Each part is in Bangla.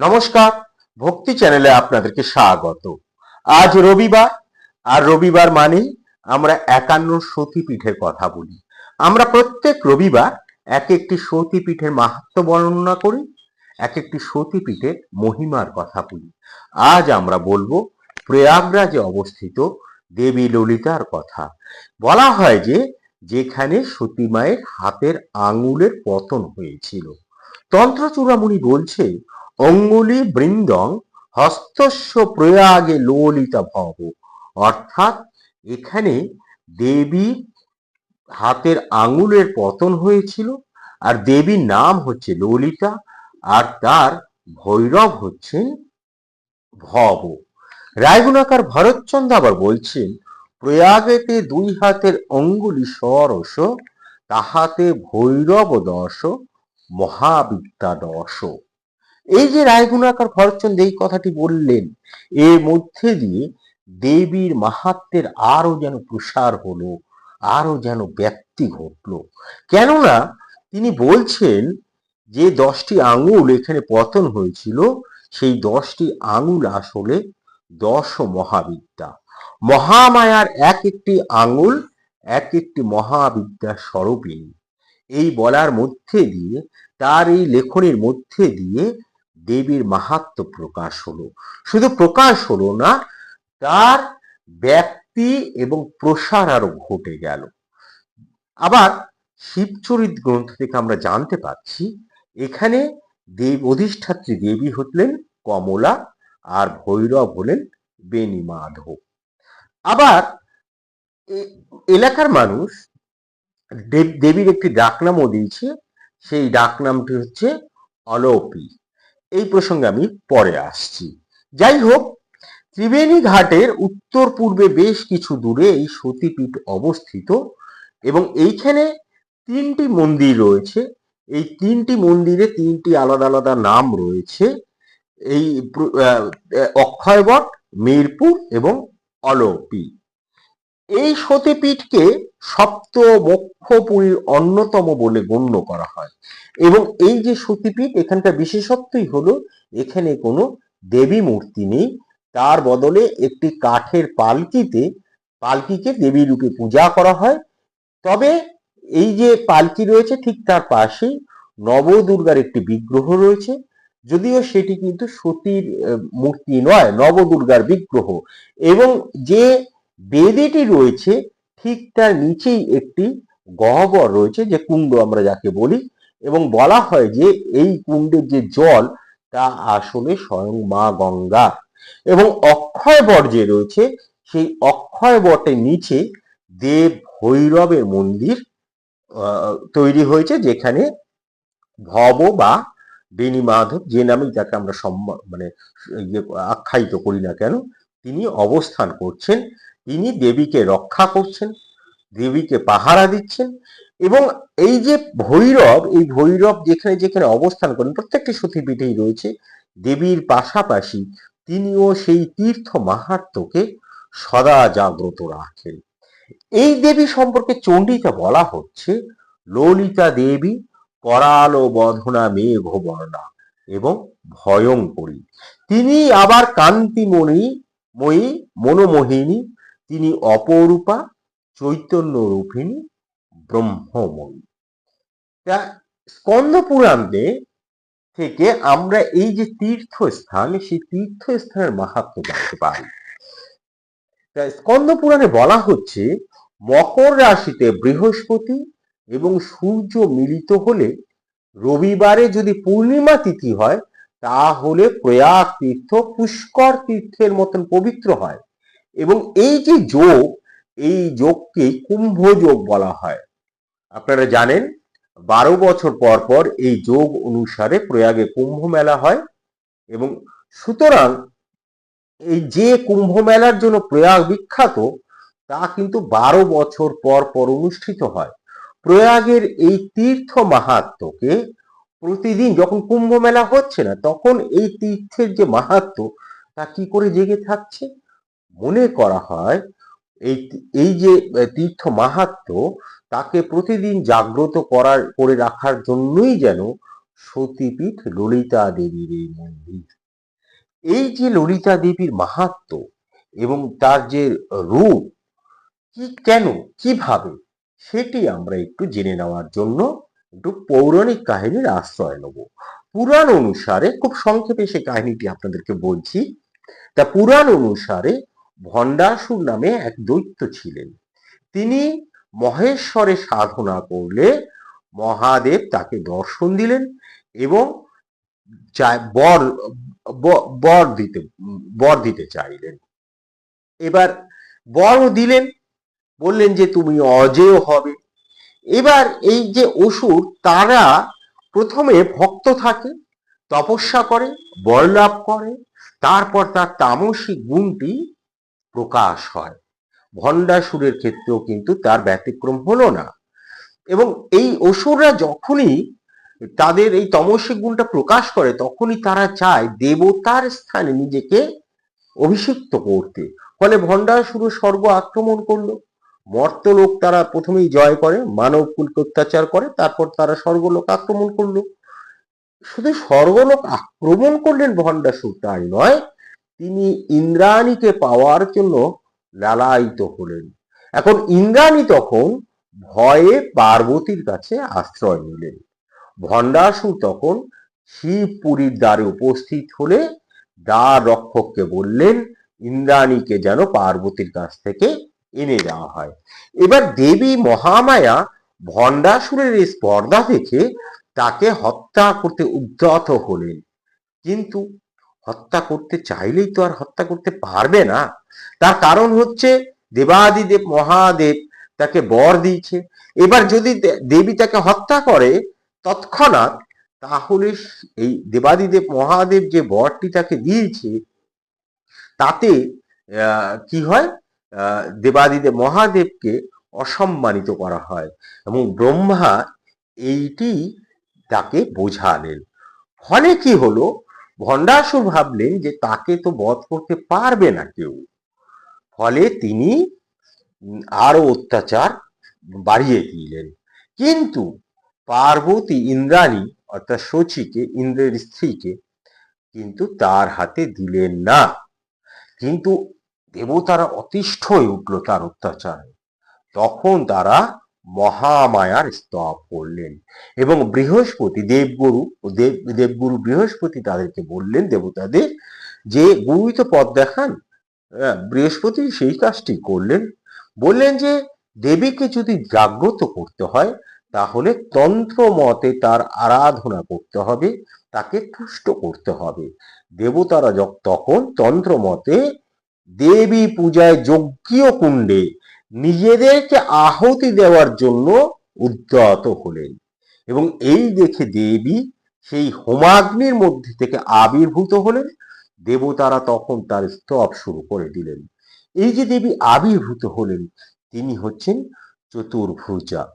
নমস্কার, ভক্তি চ্যানেলে আপনাদেরকে স্বাগত। আজ রবিবার, আর রবিবার মানেই আমরা একান্ন সতীপীঠের কথা বলি। আমরা প্রত্যেক রবিবার এক একটি সতীপীঠের মাহাত্ম বর্ণনা করি এক একটি সতীপীঠের মহিমার কথা বলি। আজ আমরা বলব প্রয়াগরাজে অবস্থিত দেবী ললিতার কথা। বলা হয় যে, যেখানে সতী মায়ের হাতের আঙুলের পতন হয়েছিল। তন্ত্র চূড়ামণি বলছে অঙ্গুলি বৃন্দং হস্তস্য প্রয়াগে ললিতা ভব। অর্থাৎ এখানে দেবী হাতের আঙুলের পতন হয়েছিল, আর দেবীর নাম হচ্ছে ললিতা, আর তার ভৈরব হচ্ছেন ভব। রায়গুণাকার ভরতচন্দ্র আবার বলছেন, প্রয়াগেতে দুই হাতের অঙ্গুলি সরস, তাহাতে ভৈরব দশ মহাবিদ্যা দশ এই যে রায়গুণাকার ভরতচন্দ্র এই কথাটি বললেন, এর মধ্যে দিয়ে দেবীর মাহাত্মের আরও যেন প্রসার হলো, আরও যেন ব্যক্তি ঘটলো। কেননা তিনি বলছেন যে দশটি আঙুল এখানে পতন হয়েছিল, সেই দশটি আঙুল আসলে দশ মহাবিদ্যা মহামায়ার এক একটি আঙুল এক একটি মহাবিদ্যার স্বরূপিণী। এই বলার মধ্যে দিয়ে, তার এই লেখনের মধ্যে দিয়ে দেবীর মাহাত্ম প্রকাশ হলো। শুধু প্রকাশ হলো না, তার ব্যক্তি এবং প্রসার আরও ঘটে গেল। আবার শিবচরিত গ্রন্থ থেকে আমরা জানতে পাচ্ছি এখানে দেব, অধিষ্ঠাত্রী দেবী হলেন কমলা আর ভৈরব হলেন বেনি মাধব আবার এলাকার মানুষ দেব- দেবীর একটি ডাকনামও দিয়েছে, সেই ডাকনামটি হচ্ছে অলৌপি এই প্রসঙ্গে আমি পরে আসছি। যাই হোক ত্রিবেণী ঘাটের উত্তর পূর্বে বেশ কিছু দূরে এই সতীপীঠ অবস্থিত এবং এইখানে তিনটি মন্দির রয়েছে। এই তিনটি মন্দিরে তিনটি আলাদা আলাদা নাম রয়েছে। এই অক্ষয়বট, মিরপুর এবং অলপি এই সতীপীঠকে সপ্ত মোক্ষপুরীর অন্যতম বলে গণ্য করা হয়। এবং এই যে সতীপীঠ, এখানকার বিশেষত্বই হলো, এখানে কোনো দেবী মূর্তি নেই। তার বদলে একটি কাঠের পালকিতে, পালকিকে দেবী রূপে পূজা করা হয়। তবে এই যে পালকি রয়েছে, ঠিক তার পাশেই নবদুর্গার একটি বিগ্রহ রয়েছে। যদিও সেটি কিন্তু সতীর মূর্তি নয়, নবদুর্গার বিগ্রহ। এবং যে বেদিটি রয়েছে, ঠিক তার নিচেই একটি গহ্বর রয়েছে, যে কুণ্ড আমরা যাকে বলি, এবং বলা হয় যে এই কুণ্ডের যে জল, তা আসলে স্বয়ং মা গঙ্গা। এবং অক্ষয় বট যে রয়েছে, সেই অক্ষয় বটের নিচে দেব ভৈরবের মন্দির তৈরি হয়েছে, যেখানে ভব বা বেণী মাধব, যে নামেই তাকে আমরা সম্মান মানে ইয়ে আখ্যায়িত করি না কেন, তিনি অবস্থান করছেন। তিনি দেবীকে রক্ষা করছেন, দেবীকে পাহারা দিচ্ছেন এবং এই যে ভৈরব, এই ভৈরব যেখানে যেখানে অবস্থান করেন, প্রত্যেকটি সতীপীঠেই রয়েছে, দেবীর পাশাপাশি তিনিও সেই তীর্থ মাহাত্মকে সদা জাগ্রত রাখেন। এই দেবী সম্পর্কে চণ্ডীতে বলা হচ্ছে, ললিতা দেবী করালো বধনা মেঘ বর্ণা এবং ভয়ঙ্করী। তিনি আবার কান্তিমণি, ময়ী, মনোমোহিনী তিনি অপরূপা চৈতন্য রূপিণী ব্রহ্মময়ী। তা স্কন্দ পুরাণে থেকে আমরা এই যে তীর্থস্থান, সেই তীর্থস্থানের মাহাত্ম জানতে পারি। তা স্কন্দ পুরাণে বলা হচ্ছে, মকর রাশিতে বৃহস্পতি এবং সূর্য মিলিত হলে রবিবারে যদি পূর্ণিমা তিথি হয়, তাহলে প্রয়াগ তীর্থ পুষ্কর তীর্থের মতন পবিত্র হয়। এবং এই যে যোগ, এই যোগকে কুম্ভ যোগ বলা হয়। আপনারা জানেন, বারো বছর পর পর এই যোগ অনুসারে প্রয়াগে কুম্ভ মেলা হয় এবং সুতরাং এই যে কুম্ভ মেলার জন্য প্রয়াগ বিখ্যাত, তা কিন্তু বারো বছর পর পর অনুষ্ঠিত হয়। প্রয়াগের এই তীর্থ মাহাত্মকে প্রতিদিন যখন কুম্ভ মেলা হচ্ছে না, তখন এই তীর্থের যে মাহাত্ম, তা কি করে জেগে থাকছে? মনে করা হয়, এই এই যে তীর্থ মাহাত্ম তাকে প্রতিদিন জাগ্রত করার, করে রাখার জন্যই যেন সতীপীঠ ললিতা দেবীর এই মন্দির। এই যে ললিতা দেবীর মাহাত্ম এবং তার যে রূপ, কি কেন, কীভাবে, সেটি আমরা একটু জেনে নেওয়ার জন্য একটু পৌরাণিক কাহিনীর আশ্রয় নেব। পুরাণ অনুসারে, খুব সংক্ষেপে সে কাহিনীটি আপনাদেরকে বলছি, তা পুরাণ অনুসারে ভণ্ডাসুর নামে এক দৈত্য ছিলেন। তিনি মহেশ্বরে সাধনা করলে মহাদেব তাকে দর্শন দিলেন এবং বর বর দিতে বর দিতে চাইলেন। এবার বরও দিলেন, বললেন যে তুমি অজেয় হবে। এবার এই যে অসুর, তারা প্রথমে ভক্ত থাকে, তপস্যা করে বর লাভ করে, তারপর তার তামসিক গুণটি প্রকাশ হয়। ভণ্ডাসুরের ক্ষেত্রেও কিন্তু তার ব্যতিক্রম হলো না। এবং এই অসুররা যখনই তাদের এই তমসিক গুণটা প্রকাশ করে, তখনই তারা চায় দেবতার স্থানে নিজেকে অভিষিক্ত করতে। ফলে ভণ্ডাসুর স্বর্গ আক্রমণ করল। মর্তলোক তারা প্রথমেই জয় করে, মানব কুলকে অত্যাচার করে, তারপর তারা স্বর্গলোক আক্রমণ করল। শুধু স্বর্গলোক আক্রমণ করলেন ভণ্ডাসুর, তাই নয় তিনি ইন্দ্রাণীকে পাওয়ার জন্য লালায়িত হলেন। এখন ইন্দ্রাণী তখন ভয়ে পার্বতীর কাছে আশ্রয় নিলেন। ভণ্ডাসুর তখন শিবপুরীর দ্বারে উপস্থিত হলে দ্বার রক্ষককে বললেন, ইন্দ্রাণীকে যেন পার্বতীর কাছ থেকে এনে দেওয়া হয়। এবার দেবী মহামায়া ভণ্ডাসুরের এই স্পর্ধা দেখে তাকে হত্যা করতে উদ্যত হলেন। কিন্তু হত্যা করতে চাইলেই তো আর হত্যা করতে পারবে না। তার কারণ হচ্ছে দেবাদিদেব মহাদেব তাকে বর দিয়েছে। এবার যদি দেবী তাকে হত্যা করে তৎক্ষণাৎ তাহলে এই দেবাদিদেব মহাদেব যে বরটি তাকে দিয়েছে, তাতে কি হয়? দেবাদিদেব মহাদেবকে অসম্মানিত করা হয় এবং ব্রহ্মা এইটি তাকে বোঝালেন। ফলে কি হলো? ভণ্ডাসুর ভাবলেন যে তাকে তো বধ করতে পারবে না কেউ। ফলে তিনি আরও অত্যাচার বাড়িয়ে দিলেন। কিন্তু পার্বতী ইন্দ্রাণী, অর্থাৎ শচীকে ইন্দ্রের স্ত্রীকে, কিন্তু তার হাতে দিলেন না। কিন্তু দেবতারা অতিষ্ঠ হয়ে উঠল তার অত্যাচারে। তখন তারা মহামায়ার স্তব করলেন। এবং বৃহস্পতি দেবগুরু দেব দেবগুরু বৃহস্পতি তাদেরকে বললেন দেবতাদের যে গুরুই তো পথ দেখান হ্যাঁ, বৃহস্পতি সেই কাজটি করলেন। বললেন যে দেবীকে যদি জাগ্রত করতে হয় তাহলে তন্ত্র মতে তার আরাধনা করতে হবে তাকে তুষ্ট করতে হবে। দেবতারা তখন তন্ত্র মতে দেবী পূজায় যজ্ঞীয় কুণ্ডে নিজেদেরকে আহতি দেওয়ার জন্য উদ্যত হলেন। এবং এই দেখে দেবী সেই হোমাগ্নির মধ্যে থেকে আবির্ভূত হলেন। দেবতারা তখন তার স্তব শুরু করে দিলেন। এই যে দেবী আবির্ভূত হলেন, তিনি হচ্ছেন চতুর্ভুজা।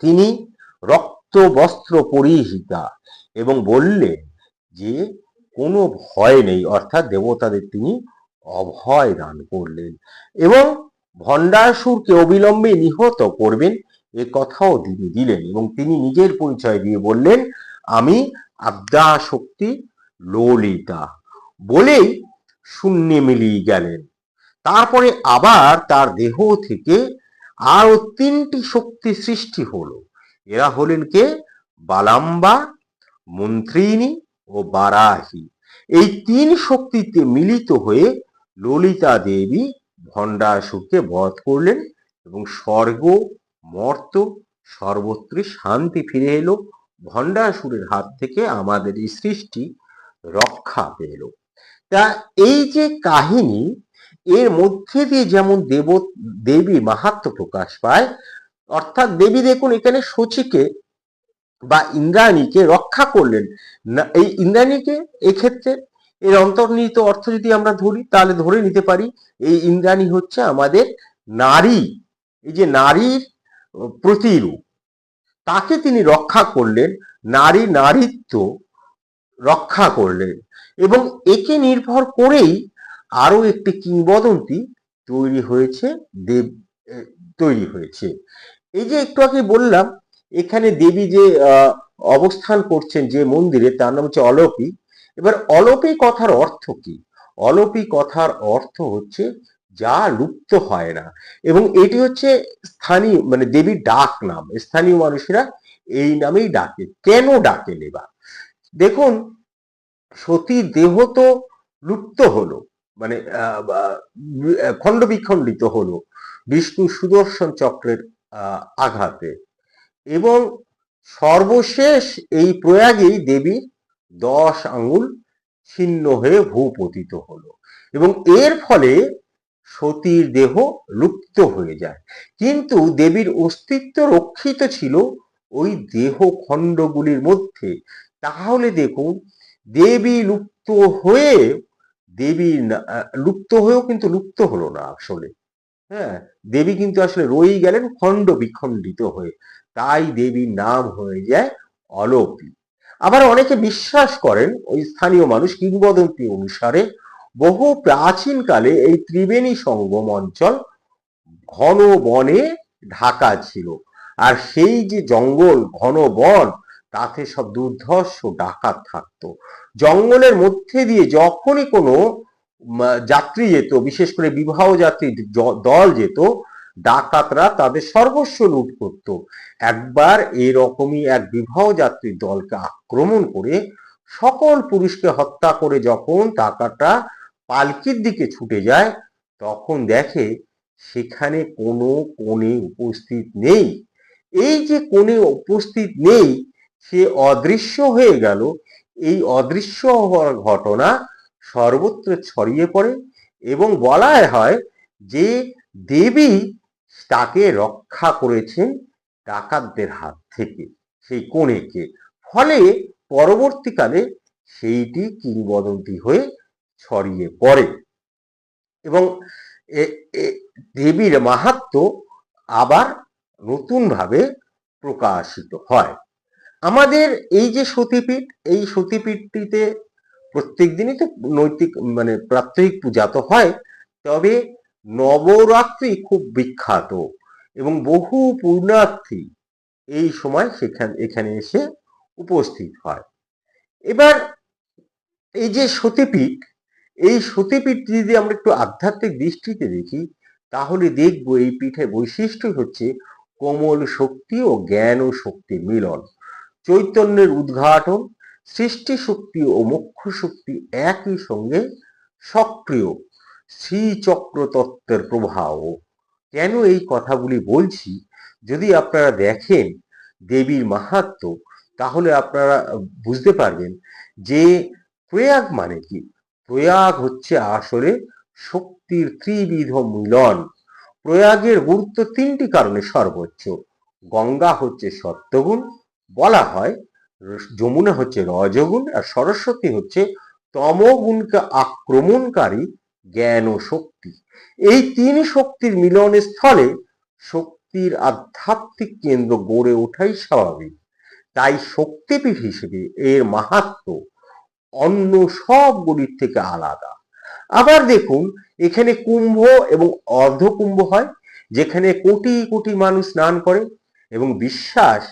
তিনি রক্ত, বস্ত্র পরিহিতা এবং বললেন যে, কোনো ভয় নেই। অর্থাৎ দেবতাদের তিনি অভয় দান করলেন। এবং ভণ্ডাসুরকে অবিলম্বে নিহত করবেন এ কথাও তিনি দিলেন এবং তিনি নিজের পরিচয় দিয়ে বললেন, আমি আদ্যা শক্তি ললিতা। বলেই শূন্যে মিলিয়ে গেলেন। তারপরে আবার তার দেহ থেকে আরও তিনটি শক্তি সৃষ্টি হলো। এরা হলেন কে? বালাম্বা মন্ত্রিনী ও বারাহি। এই তিন শক্তিতে মিলিত হয়ে ললিতা দেবী ভণ্ডাসুরকে বধ করলেন এবং স্বর্গ, মর্ত সর্বত্র শান্তি ফিরে এলো। ভণ্ডাসুরের হাত থেকে আমাদের এই সৃষ্টি রক্ষা পেল। তা এই যে কাহিনী, এর মধ্যে দিয়ে যেমন দেব, দেবী মাহাত্ম প্রকাশ পায়, অর্থাৎ দেবী দেখুন এখানে শচীকে বা ইন্দ্রাণীকে রক্ষা করলেন। না, এই ইন্দ্রাণীকে এক্ষেত্রে এর অন্তর্নিহিত অর্থ যদি আমরা ধরি, তাহলে ধরে নিতে পারি, এই ইন্দ্রাণী হচ্ছে আমাদের নারী। এই যে নারীর প্রতিরূপ, তাকে তিনি রক্ষা করলেন, নারী নারীত্ব রক্ষা করলেন। এবং একে নির্ভর করেই আরও একটি কিংবদন্তি তৈরি হয়েছে, দেব তৈরি হয়েছে। এই যে একটু আগে বললাম, এখানে দেবী যে অবস্থান করছেন যে মন্দিরে, তার নাম হচ্ছে অলৌকিক। এবার অলৌকিক কথার অর্থ কি? অলৌকিক কথার অর্থ হচ্ছে যা লুপ্ত হয় না। এবং এটি হচ্ছে স্থানীয় মানে দেবীর ডাক নাম। স্থানীয় মানুষেরা এই নামেই ডাকে। কেন ডাকে এবার দেখুন সতীর দেহ তো লুপ্ত হলো মানে খণ্ড বিখণ্ডিত হলো বিষ্ণু সুদর্শন চক্রের আঘাতে। এবং সর্বশেষ এই প্রয়াগেই দেবীর দশ আঙ্গুল ছিন্ন হয়ে ভূপতিত হলো এবং এর ফলে সতীর দেহ লুপ্ত হয়ে যায়। কিন্তু দেবীর অস্তিত্ব রক্ষিত ছিল ওই দেহ খণ্ডগুলির মধ্যে। তাহলে দেখুন, দেবী লুপ্ত হয়ে, দেবী লুপ্ত হয়েও কিন্তু লুপ্ত হলো না আসলে। হ্যাঁ দেবী কিন্তু আসলে রয়েই গেলেন খণ্ড বিখণ্ডিত হয়ে। তাই দেবীর নাম হয়ে যায় অলৌকিক। আবার অনেকে বিশ্বাস করেন ওই স্থানীয় মানুষ কিংবদন্তি অনুসারে বহু প্রাচীন কালে এই ত্রিবেণী সঙ্গম অঞ্চল ঘন বনে ঢাকা ছিল। আর সেই যে জঙ্গল ঘন বন, তাতে সব দুর্ধর্ষ ডাকাত থাকতো। জঙ্গলের মধ্যে দিয়ে যখনই কোনো যাত্রী যেত, বিশেষ করে বিবাহ যাত্রী দল যেত ডাকাতরা তাদের সর্বস্ব লুট করত। একবার এরকমই এক বিবাহ যাত্রীর দলকে আক্রমণ করে সকল পুরুষকে হত্যা করে যখন টাকাটা পালকির দিকে ছুটে যায়, তখন দেখে সেখানে কোনো কোণে উপস্থিত নেই। এই যে কোণে উপস্থিত নেই, সে অদৃশ্য হয়ে গেল। এই অদৃশ্য হওয়ার ঘটনা সর্বত্র ছড়িয়ে পড়ে এবং বলা হয় যে দেবী তাকে রক্ষা করেছেন ডাকাতদের হাত থেকে, সেই কনেকে। ফলে পরবর্তীকালে সেইটি কিংবদন্তি হয়ে ছড়িয়ে পড়ে এবং দেবীর মাহাত্ম আবার নতুনভাবে প্রকাশিত হয়। আমাদের এই যে সতীপীঠ, এই সতীপীঠটিতে প্রত্যেক দিনই তো নৈতিক মানে প্রাত্যহিক পূজা তো হয়, তবে নবরাত্রি খুব বিখ্যাত এবং বহু পূর্ণার্থী এই সময় সেখান, এখানে এসে উপস্থিত হয়। এবার এই যে সতীপীঠ, এই সতীপীঠ যদি আমরা একটু আধ্যাত্মিক দৃষ্টিতে দেখি, তাহলে দেখব এই পীঠের বৈশিষ্ট্য হচ্ছে কোমল শক্তি ও জ্ঞান ও শক্তির মিলন। চৈতন্যের উদ্ঘাটন সৃষ্টি শক্তি ও মোক্ষ শক্তি একই সঙ্গে সক্রিয়। শ্রীচক্র তত্ত্বের প্রভাব। কেন এই কথাগুলি বলছি? যদি আপনারা দেখেন দেবীর মাহাত্ম, তাহলে আপনারা বুঝতে পারবেন যে প্রয়াগ মানে কি? প্রয়াগ হচ্ছে আসলে শক্তির ত্রিবিধ মিলন। প্রয়াগের গুরুত্ব তিনটি কারণে সর্বোচ্চ। গঙ্গা হচ্ছে সত্যগুণ, বলা হয় যমুনা হচ্ছে রজগুণ, আর সরস্বতী হচ্ছে তমগুণকে আক্রমণকারী জ্ঞান ও শক্তি। এই তিন শক্তির মিলনের স্থলে শক্তির আধ্যাত্মিক কেন্দ্র গড়ে ওঠাই স্বাভাবিক। তাই শক্তিপীঠ হিসেবে এর মাহাত্ম অন্য সবগুলির থেকে আলাদা। আবার দেখুন, এখানে কুম্ভ এবং অর্ধ কুম্ভ হয়, যেখানে কোটি কোটি মানুষ স্নান করে এবং বিশ্বাস,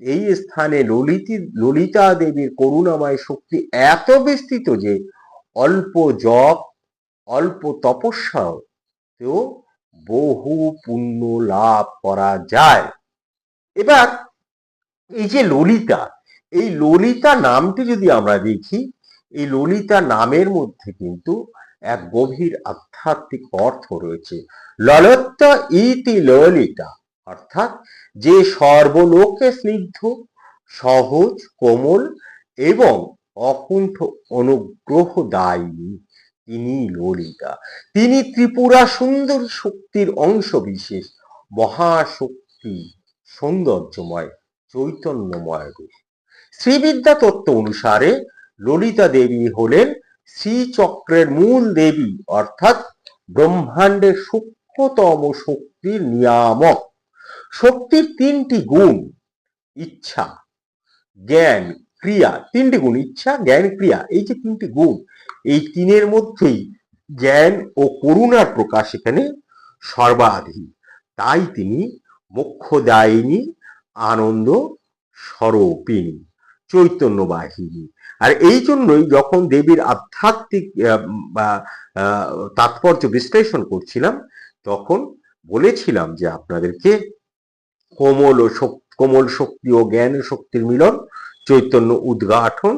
এই স্থানে ললিতি, ললিতা দেবীর করুণাময় শক্তি এত বিস্তৃত যে অল্প জপ অল্প তপস্যাতেও বহু পুণ্য লাভ করা যায়। এবার এই যে ললিতা, এই ললিতা নামটি যদি আমরা দেখি, এই ললিতা নামের মধ্যে কিন্তু এক গভীর আধ্যাত্মিক অর্থ রয়েছে। ললত্ত ইতি ললিতা, অর্থাৎ যে সর্বলোকে স্নিগ্ধ, সহজ, কোমল এবং অকুণ্ঠ অনুগ্রহ দায়ী তিনি ললিতা। তিনি ত্রিপুরা সুন্দর শক্তির অংশ বিশেষ। মহাশক্তি সৌন্দর্যময়, চৈতন্যময় রূপ। শ্রীবিদ্যা তত্ত্ব অনুসারে ললিতা দেবী হলেন শ্রীচক্রের মূল দেবী, অর্থাৎ ব্রহ্মাণ্ডের সূক্ষ্মতম শক্তির নিয়ামক। শক্তির তিনটি গুণ, ইচ্ছা, জ্ঞান, ক্রিয়া। তিনটি গুণ, ইচ্ছা, জ্ঞান, ক্রিয়া, এই যে তিনটি গুণ এই তিনের মধ্যেই জ্ঞান ও করুণার প্রকাশ এখানে সর্বাধিক। তাই তিনি মোক্ষদায়িনী, আনন্দ স্বরূপিণী চৈতন্য বাহিনী আর এই জন্যই যখন দেবীর আধ্যাত্মিক বা তাৎপর্য বিশ্লেষণ করছিলাম, তখন বলেছিলাম যে আপনাদেরকে কোমল ও কোমল শক্তি ও জ্ঞান শক্তির মিলন, চৈতন্য উদ্ঘাটন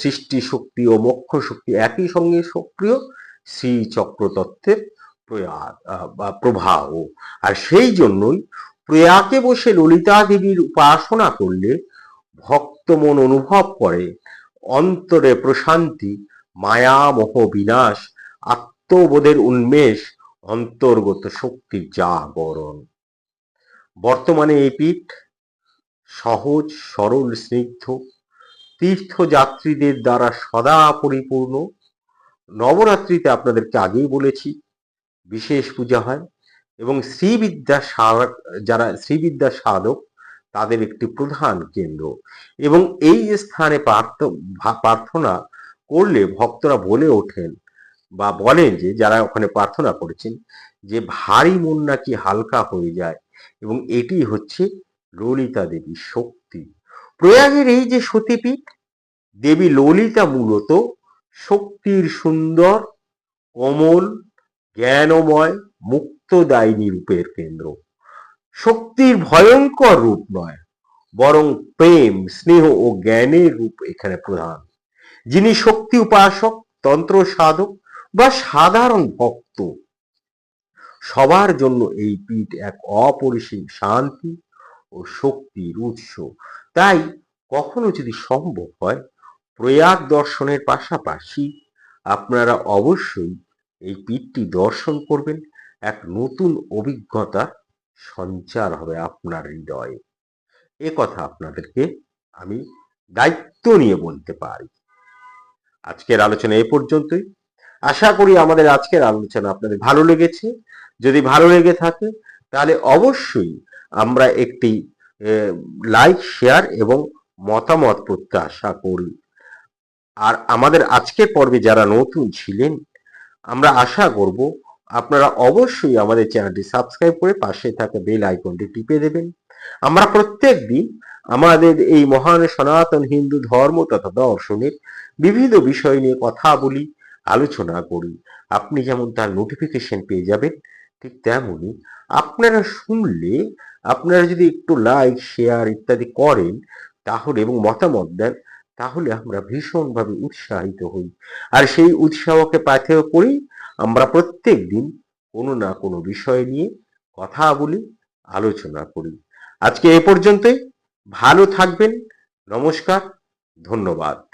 সৃষ্টি শক্তি ও মোক্ষ শক্তি একই সঙ্গে সক্রিয় শ্রী চক্রতত্ত্বের প্রয়াগ বা প্রবাহ আর সেই জন্যই প্রয়াগে বসে ললিতা দেবীর উপাসনা করলে ভক্ত মন অনুভব করে, অন্তরে প্রশান্তি মায়া মোহ বিনাশ, আত্মবোধের উন্মেষ, অন্তর্গত শক্তির জাগরণ। বর্তমানে এই পীঠ সহজ, সরল, স্নিগ্ধ তীর্থযাত্রীদের দ্বারা সদা পরিপূর্ণ। নবরাত্রিতে আপনাদেরকে আগেই বলেছি, বিশেষ পূজা হয় এবং শ্রীবিদ্যা সাধক যারা শ্রীবিদ্যা সাধক, তাদের একটি প্রধান কেন্দ্র। এবং এই স্থানে প্রার্থনা করলে ভক্তরা বলে ওঠেন বা বলেন যে, যারা ওখানে প্রার্থনা করেছেন যে, ভারী মন নাকি হালকা হয়ে যায় এবং এটি হচ্ছে ললিতা দেবী শক্তি। প্রয়াগের এই যে সতীপীঠ, দেবী ললিতা মূলত শক্তির সুন্দর, কোমল, জ্ঞানময়, মুক্তদায়িনী রূপের কেন্দ্র। শক্তির ভয়ঙ্কর রূপ নয়, বরং প্রেম, স্নেহ ও জ্ঞানের রূপ এখানে প্রধান। যিনি শক্তি উপাসক, তন্ত্র সাধক বা সাধারণ ভক্ত, সবার জন্য এই পীঠ এক অপরিসীম শান্তি ও শক্তির উৎস। তাই কখনো যদি সম্ভব হয় প্রয়াগ দর্শনের পাশাপাশি আপনারা অবশ্যই এই পীঠটি দর্শন করবেন। এক নতুন অভিজ্ঞতার সঞ্চার হবে আপনার হৃদয়ে। এ কথা আপনাদেরকে আমি দায়িত্ব নিয়ে বলতে পারি। আজকের আলোচনা এ পর্যন্তই। আশা করি আমাদের আজকের আলোচনা আপনাদের ভালো লেগেছে। যদি ভালো লেগে থাকে, তাহলে অবশ্যই আমরা একটি লাইক শেয়ার এবং মতামত প্রত্যাশা করি। আর আমাদের আজকের পর্বে যারা নতুন ছিলেন, আমরা আশা করব আপনারা অবশ্যই আমাদের চ্যানেলটি সাবস্ক্রাইব করে পাশে থাকা বেল আইকনটি টিপে দেবেন। আমরা প্রত্যেক দিন আমাদের এই মহান সনাতন হিন্দু ধর্ম তথা দর্শনের বিভিন্ন বিষয় নিয়ে কথা বলি, আলোচনা করি। আপনি যেমন তার নোটিফিকেশন পেয়ে যাবেন, ঠিক তেমনই আপনারা শুনলে আপনারা যদি একটু লাইক শেয়ার ইত্যাদি করেন তাহলে এবং মতামত দেন, তাহলে আমরা ভীষণভাবে উৎসাহিত হই। আর সেই উৎসাহকে পাথেয় করি আমরা প্রত্যেক দিন কোনো না কোনো বিষয় নিয়ে কথা বলি, আলোচনা করি। আজকে এ পর্যন্তই। ভালো থাকবেন। নমস্কার। ধন্যবাদ।